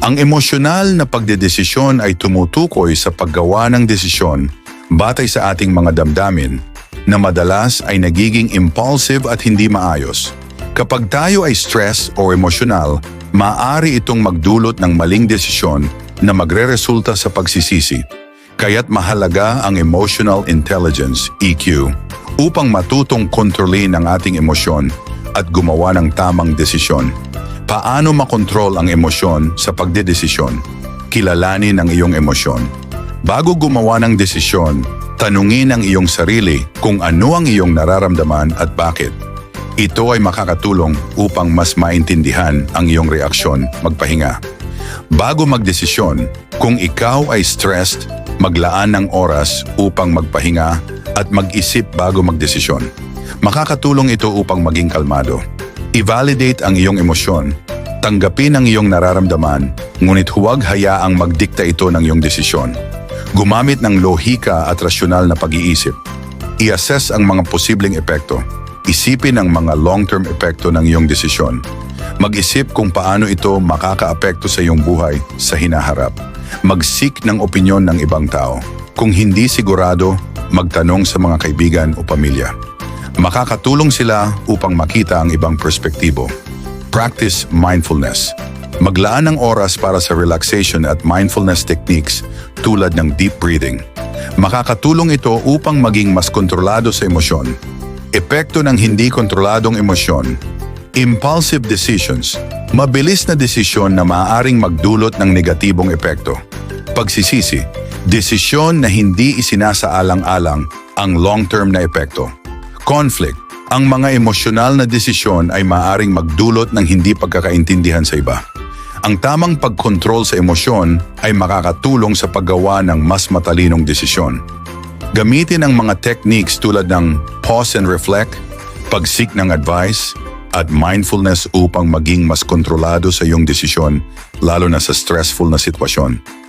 Ang emosyonal na pagdedesisyon ay tumutukoy sa paggawa ng desisyon batay sa ating mga damdamin na madalas ay nagiging impulsive at hindi maayos. Kapag tayo ay stress o emosyonal, maaari itong magdulot ng maling desisyon na magreresulta sa pagsisisi. Kaya't mahalaga ang emotional intelligence, EQ, upang matutong kontrolin ang ating emosyon at gumawa ng tamang desisyon. Paano makontrol ang emosyon sa pagdedesisyon? Kilalanin ang iyong emosyon. Bago gumawa ng desisyon, tanungin ang iyong sarili kung ano ang iyong nararamdaman at bakit. Ito ay makakatulong upang mas maintindihan ang iyong reaksyon magpahinga. Bago magdesisyon, kung ikaw ay stressed, maglaan ng oras upang magpahinga at mag-isip bago magdesisyon. Makakatulong ito upang maging kalmado. I-validate ang iyong emosyon. Tanggapin ang iyong nararamdaman, ngunit huwag hayaang magdikta ito ng iyong desisyon. Gumamit ng lohika at rasyonal na pag-iisip. I-assess ang mga posibleng epekto. Isipin ang mga long-term epekto ng iyong desisyon. Mag-isip kung paano ito makakaapekto sa iyong buhay sa hinaharap. Mag-seek ng opinyon ng ibang tao. Kung hindi sigurado, magtanong sa mga kaibigan o pamilya. Makakatulong sila upang makita ang ibang perspektibo. Practice mindfulness. Maglaan ng oras para sa relaxation at mindfulness techniques tulad ng deep breathing. Makakatulong ito upang maging mas kontrolado sa emosyon. Epekto ng hindi kontroladong emosyon. Impulsive decisions. Mabilis na desisyon na maaaring magdulot ng negatibong epekto. Pagsisisi. Desisyon na hindi isinasaalang-alang ang long-term na epekto. Conflict. Ang mga emosyonal na desisyon ay maaaring magdulot ng hindi pagkakaintindihan sa iba. Ang tamang pagkontrol sa emosyon ay makakatulong sa paggawa ng mas matalinong desisyon. Gamitin ang mga techniques tulad ng pause and reflect, pag-seek ng advice, at mindfulness upang maging mas kontrolado sa iyong desisyon lalo na sa stressful na sitwasyon.